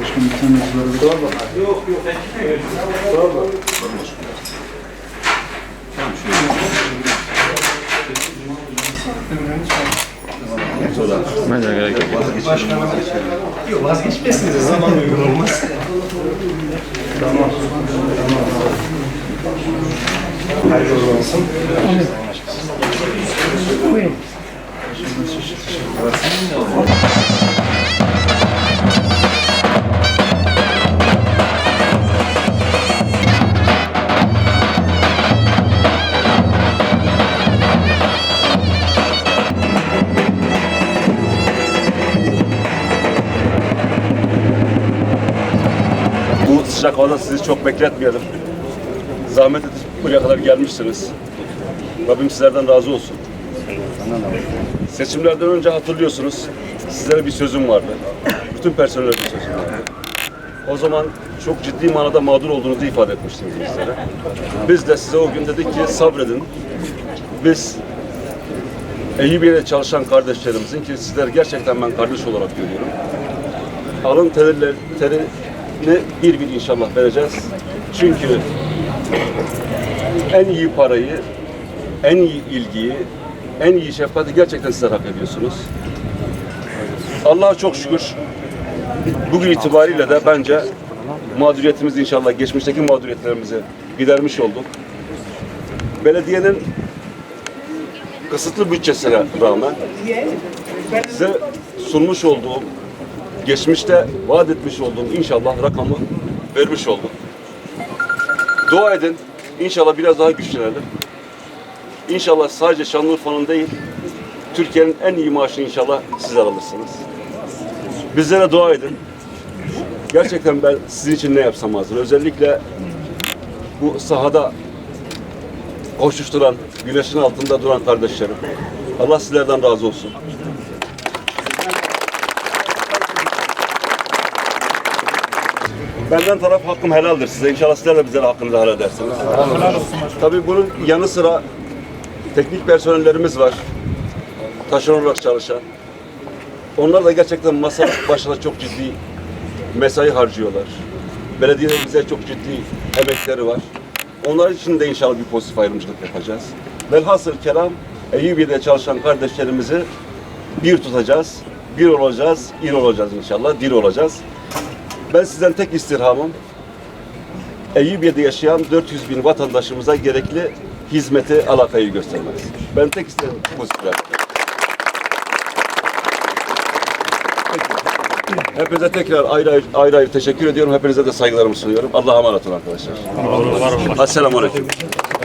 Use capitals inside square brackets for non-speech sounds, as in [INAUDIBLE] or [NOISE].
Başkanım bir tane yazıları var. Bence gerek yok. Yok vazgeçmezsiniz. Zaman uygun olmaz. Hayırlı olsun. Bu sıcak havada sizi çok bekletmeyelim. Zahmet edip buraya kadar gelmişsiniz. Rabbim sizlerden razı olsun. Seçimlerden önce hatırlıyorsunuz, sizlere bir sözüm vardı. Bütün personele bir sözüm vardı. O zaman çok ciddi manada mağdur olduğunuzu ifade etmiştiniz bizlere. Biz de size o gün dedik ki sabredin. Biz Eyüpiye'de çalışan kardeşlerimizin ki sizler gerçekten ben kardeş olarak görüyorum alın teriler, terini bir bir inşallah vereceğiz. Çünkü en iyi parayı, en iyi ilgiyi, en iyi şefkati gerçekten sizler hak ediyorsunuz. Allah'a çok şükür bugün itibariyle de bence mağduriyetimizi inşallah geçmişteki mağduriyetlerimizi gidermiş olduk. Belediyenin kısıtlı bütçesine rağmen size sunmuş olduğum geçmişte vaat etmiş olduğum inşallah rakamı vermiş olduk. Dua edin. İnşallah biraz daha güçlenelim. İnşallah sadece Şanlıurfa'nın değil, Türkiye'nin en iyi maaşını inşallah sizler alırsınız. Bizlere dua edin. Gerçekten ben sizin için ne yapsam hazır. Özellikle bu sahada koşuşturan, güneşin altında duran kardeşlerim. Allah sizlerden razı olsun. Benden taraf hakkım helaldir size. İnşallah sizler de bize hakkınızı helal edersiniz. Tabii bunun yanı sıra teknik personellerimiz var. Taşeron olarak çalışan. Onlar da gerçekten masa [COUGHS] başına çok ciddi mesai harcıyorlar. Belediyelerimize çok ciddi emekleri var. Onlar için de inşallah bir pozitif ayrımcılık yapacağız. Velhasıl kelam Eyyubiye'de çalışan kardeşlerimizi bir tutacağız, bir olacağız, il olacağız inşallah, dil olacağız. Ben sizden tek istirhamım Eyyubiye'de yaşayan 400 bin vatandaşımıza gerekli hizmeti, alakayı göstermez. Ben tek isterim pozitifler. Hepinize tekrar ayrı ayrı, ayrı ayrı teşekkür ediyorum. Hepinize de saygılarımı sunuyorum. Allah'a emanet olun arkadaşlar. Esselamu Aleyküm.